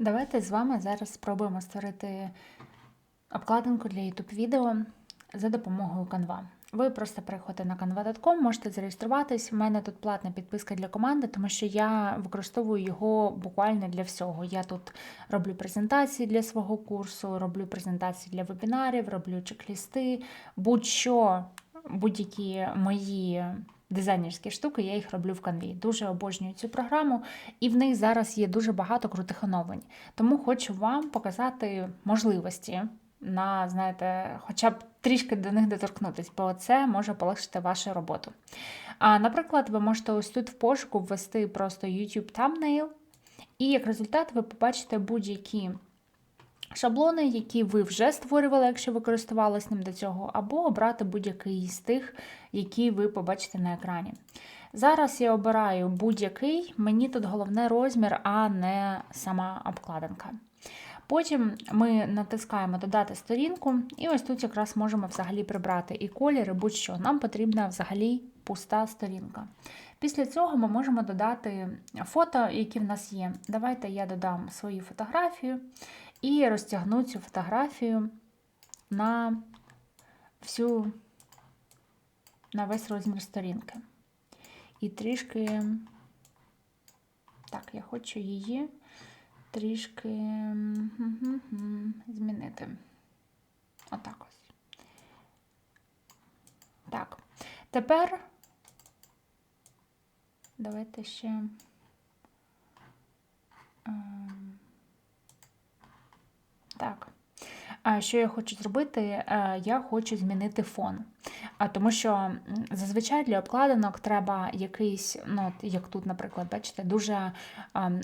Давайте з вами зараз спробуємо створити обкладинку для YouTube відео за допомогою Canva. Ви просто переходите на canva.com, можете зареєструватись. У мене тут платна підписка для команди, тому що я використовую його буквально для всього. Я тут роблю презентації для свого курсу, роблю презентації для вебінарів, роблю чек-лісти, будь-що, будь-які мої дизайнерські штуки, я їх роблю в Canva. Дуже обожнюю цю програму, і в них зараз є дуже багато крутих оновлень. Тому хочу вам показати можливості на, знаєте, хоча б трішки до них доторкнутися, бо це може полегшити вашу роботу. А, Наприклад, ви можете ось тут в пошуку ввести просто YouTube thumbnail, і як результат ви побачите будь-які шаблони, які ви вже створювали, якщо ви користувалися ним до цього, або обрати будь-який з тих, які ви побачите на екрані. Зараз я обираю будь-який, мені тут головне розмір, а не сама обкладинка. Потім ми натискаємо Додати сторінку, і ось тут якраз можемо взагалі прибрати і колір, і будь-що. Нам потрібна взагалі пуста сторінка. Після цього ми можемо додати фото, які в нас є. Давайте я додам свою фотографію і розтягну цю фотографію на всю на весь розмір сторінки. І трішки, так, я хочу її трішки змінити. Отак ось. Так. Тепер давайте ще. ем, Так. Що я хочу зробити? Е, Я хочу змінити фон. А Тому що зазвичай для обкладинок треба якийсь, ну, як тут, наприклад, бачите, дуже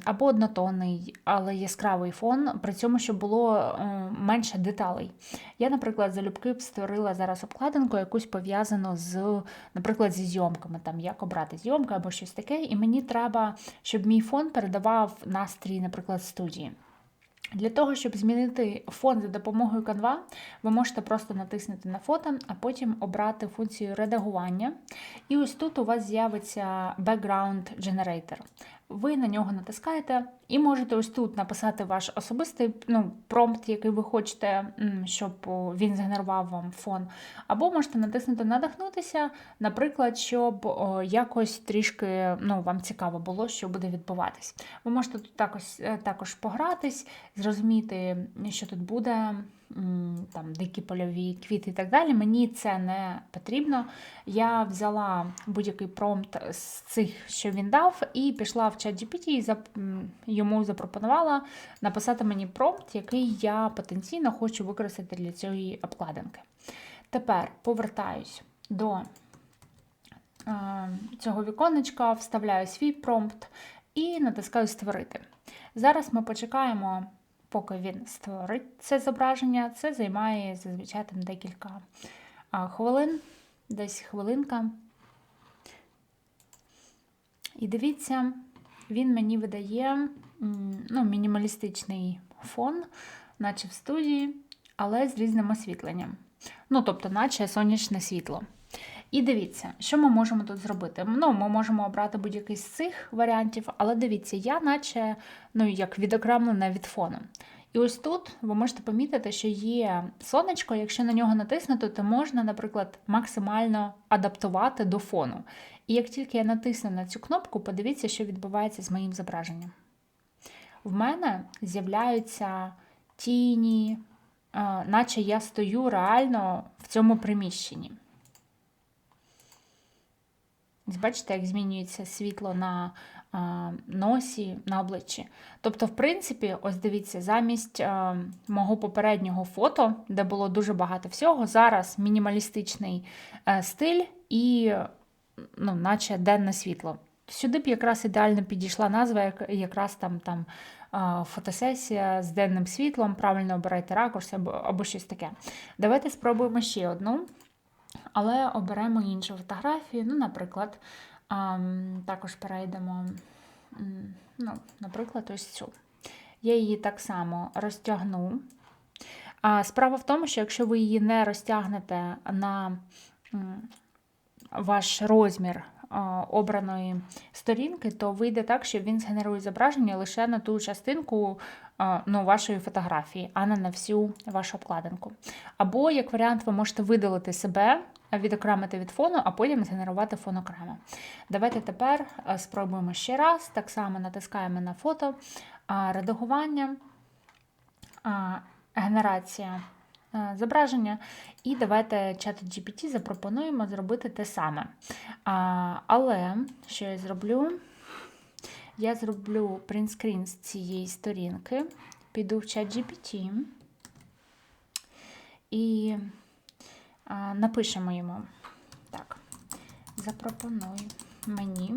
або однотонний, але яскравий фон, при цьому, щоб було е, менше деталей. Я, наприклад, залюбки б створила зараз обкладинку, якусь пов'язану з, наприклад, зі зйомками, там як обрати зйомки або щось таке. І мені треба, щоб мій фон передавав настрій, наприклад, студії. Для того, щоб змінити фон за допомогою Canva, ви можете просто натиснути на фото, а потім обрати функцію редагування. І ось тут у вас з'явиться Background Generator. Ви на нього натискаєте і можете ось тут написати ваш особистий ну, промпт, який ви хочете, щоб він згенерував вам фон. Або можете натиснути Надихнутися, наприклад, щоб о, якось трішки ну, вам цікаво було, що буде відбуватись. Ви можете тут також, е, також погратись, зрозуміти, що тут буде, там, дикі польові квіти і так далі. Мені це не потрібно. Я взяла будь-який промпт з цих, що він дав, і пішла в ChatGPT і зап- йому запропонувала написати мені промпт, який я потенційно хочу використати для цієї обкладинки. Тепер повертаюсь до цього віконечка, вставляю свій промпт і натискаю Створити. Зараз ми почекаємо, поки він створить це зображення. Це займає зазвичай там декілька хвилин, десь хвилинка. І дивіться, він мені видає ну, мінімалістичний фон, наче в студії, але з різним освітленням. Ну, тобто, наче сонячне світло. І дивіться, що ми можемо тут зробити. Ну, ми можемо обрати будь-який з цих варіантів, але дивіться, я наче ну, як відокремлена від фону. І ось тут ви можете помітити, що є сонечко, якщо на нього натиснути, то можна, наприклад, максимально адаптувати до фону. І як тільки я натисну на цю кнопку, подивіться, що відбувається з моїм зображенням. В мене з'являються тіні, е, наче я стою реально в цьому приміщенні. Бачите, як змінюється світло на носі, на обличчі. Тобто, в принципі, ось дивіться, замість мого попереднього фото, де було дуже багато всього, зараз мінімалістичний е, стиль і, ну, наче денне світло. Сюди б якраз ідеально підійшла назва, як, якраз там, там фотосесія з денним світлом, правильно обирайте ракурс або, або щось таке. Давайте спробуємо ще одну. Але оберемо іншу фотографію. Ну, наприклад, також перейдемо, ну, наприклад, ось цю. Я її так само розтягну. А справа в тому, що якщо ви її не розтягнете на ваш розмір обраної сторінки, то вийде так, що він згенерує зображення лише на ту частинку ну, вашої фотографії, а не на всю вашу обкладинку. Або, як варіант, ви можете видалити себе, відокремити від фону, а потім згенерувати фон. Давайте тепер спробуємо ще раз. Так само натискаємо на фото, редагування, генерація. Зображення, і давайте чат GPT запропонуємо зробити те саме. Але що я зроблю? Я зроблю принтскрін з цієї сторінки, піду в чат GPT і напишемо йому. Так, запропонуй мені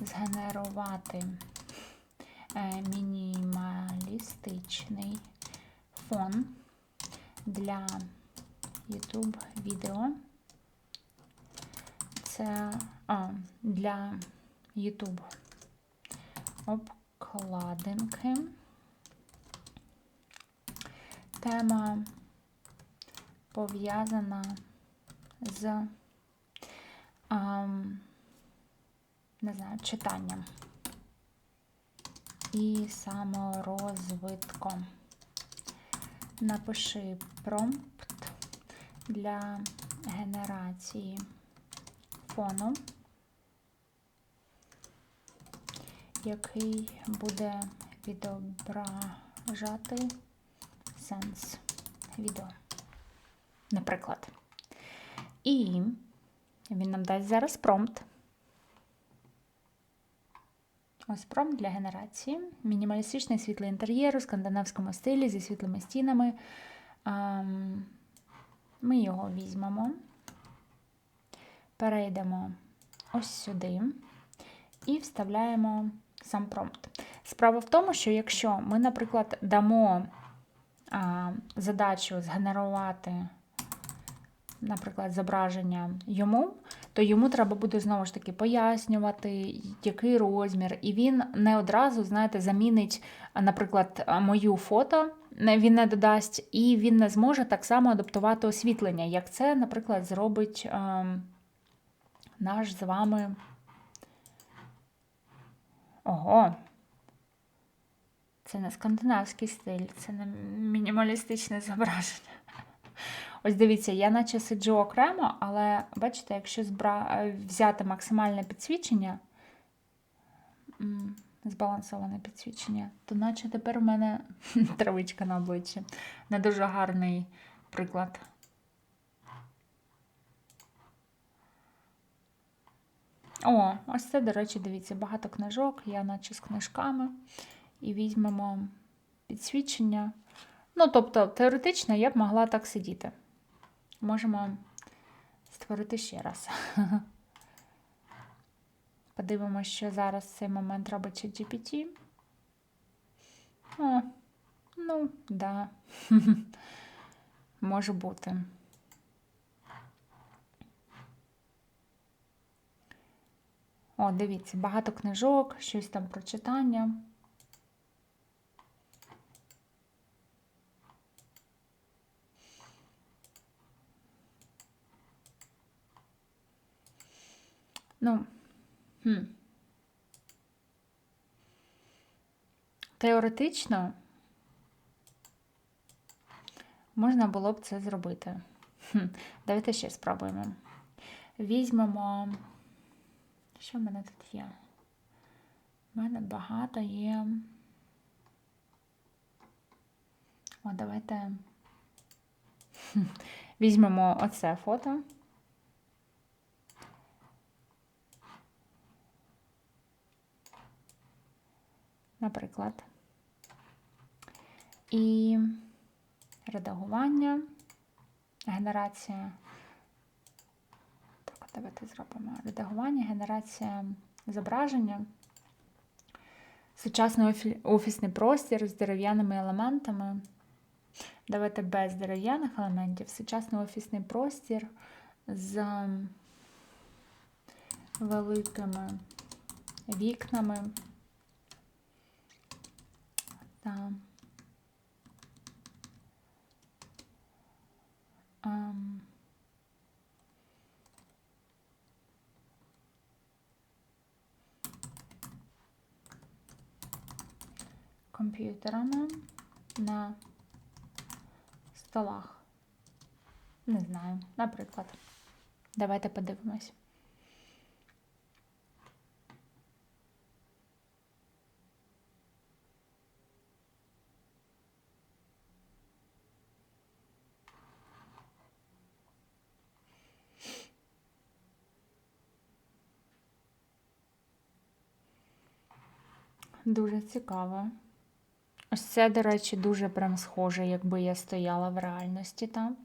згенерувати е, мінімалістичний фон для YouTube відео. Це а, для YouTube обкладинки. Тема пов'язана з а, не знаю, читанням і саморозвитком. Напиши промпт для генерації фону. який буде відображати сенс відео. Наприклад. І він нам дасть зараз промпт. Ось промпт для генерації. Мінімалістичний світлий інтер'єр у скандинавському стилі зі світлими стінами. Ми його візьмемо, перейдемо ось сюди і вставляємо сам промпт. Справа в тому, що якщо ми, наприклад, дамо задачу згенерувати, наприклад, зображення йому, то йому треба буде знову ж таки пояснювати, який розмір, і він не одразу, знаєте, замінить, наприклад, мою фото. Він не додасть, і він не зможе так само адаптувати освітлення, як це, наприклад, зробить е, наш з вами Ого. Це не скандинавський стиль, це не мінімалістичне зображення. Ось дивіться, я наче сиджу окремо, але бачите, якщо збра... взяти максимальне підсвічення, збалансоване підсвічення, то наче тепер у мене травичка на обличчі. Не дуже гарний приклад. О, ось це, до речі, дивіться, багато книжок, я наче з книжками. І візьмемо підсвічення. Ну, тобто, теоретично я б могла так сидіти. Можемо створити ще раз. Подивимося, що зараз в цей момент робить GPT. О, ну, да. Може бути. О, дивіться, багато книжок, щось там про читання. Ну, хм. теоретично можна було б це зробити. Хм. Давайте ще спробуємо. Візьмемо. Що в мене тут є? У мене багато є. О, давайте візьмемо оце фото. Наприклад. І редагування, генерація Так, Давайте зробимо редагування, генерація зображення, сучасний офісний простір з дерев'яними елементами. Давайте без дерев'яних елементів, сучасний офісний простір з великими вікнами там. Um. Комп'ютерами на столах. Не знаю, наприклад. Давайте подивимось. Дуже цікаво. Ось це, до речі, дуже прям схоже, якби я стояла в реальності там.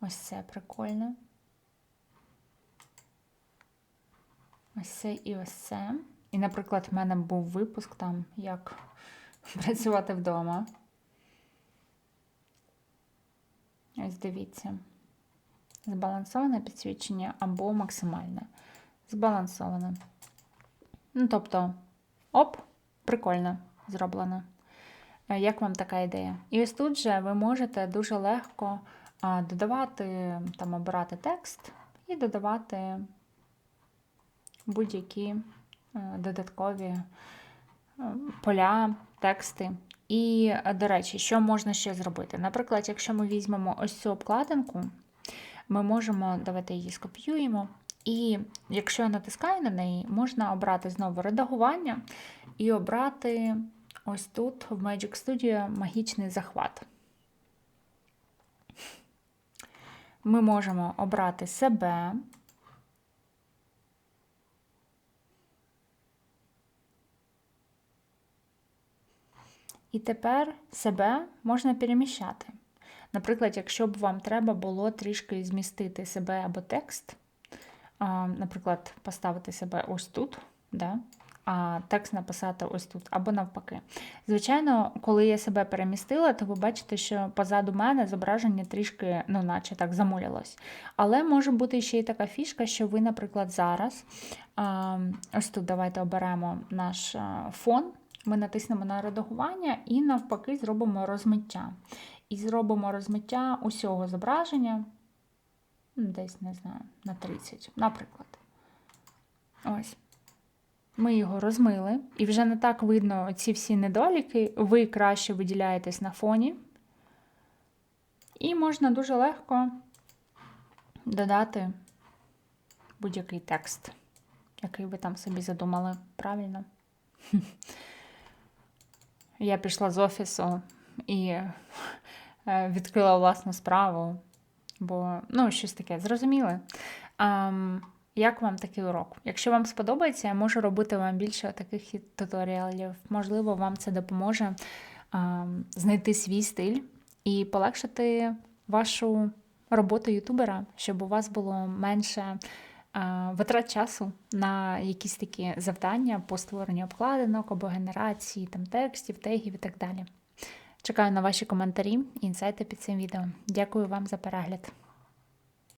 Ось це прикольно. Ось це і ось це. І, наприклад, в мене був випуск там, як працювати вдома. Ось дивіться. Збалансоване підсвічення або максимальне. Збалансоване. Ну, тобто, оп, прикольно зроблено. Е, Як вам така ідея? І ось тут же ви можете дуже легко додавати, там, обирати текст і додавати будь-які е, додаткові е, поля, тексти. І, до речі, що можна ще зробити? Наприклад, якщо ми візьмемо ось цю обкладинку, ми можемо, давайте її скопіюємо. І якщо я натискаю на неї, можна обрати знову редагування і обрати ось тут в Magic Studio магічний захват. Ми можемо обрати себе. І тепер себе можна переміщати. Наприклад, якщо б вам треба було трішки змістити себе або текст, наприклад, поставити себе ось тут, да? а текст написати ось тут, або навпаки. Звичайно, коли я себе перемістила, то ви бачите, що позаду мене зображення трішки, ну, наче так, замулялось. Але може бути ще й така фішка, що ви, наприклад, зараз ось тут давайте оберемо наш фон. Ми натиснемо на редагування і навпаки зробимо розмиття. І зробимо розмиття усього зображення, десь, не знаю, на 30, наприклад. Ось. Ми його розмили, і вже не так видно ці всі недоліки. Ви краще виділяєтесь на фоні. І можна дуже легко додати будь-який текст, який ви там собі задумали. Правильно? Я пішла з офісу і е, відкрила власну справу, бо ну, щось таке зрозуміле. Um, як вам такий урок? Якщо вам сподобається, я можу робити вам більше таких туторіалів. Можливо, вам це допоможе um, знайти свій стиль і полегшити вашу роботу ютубера, щоб у вас було менше витрат часу на якісь такі завдання по створенню обкладинок або генерації там, текстів, тегів і так далі. Чекаю на ваші коментарі інсайти під цим відео. Дякую вам за перегляд.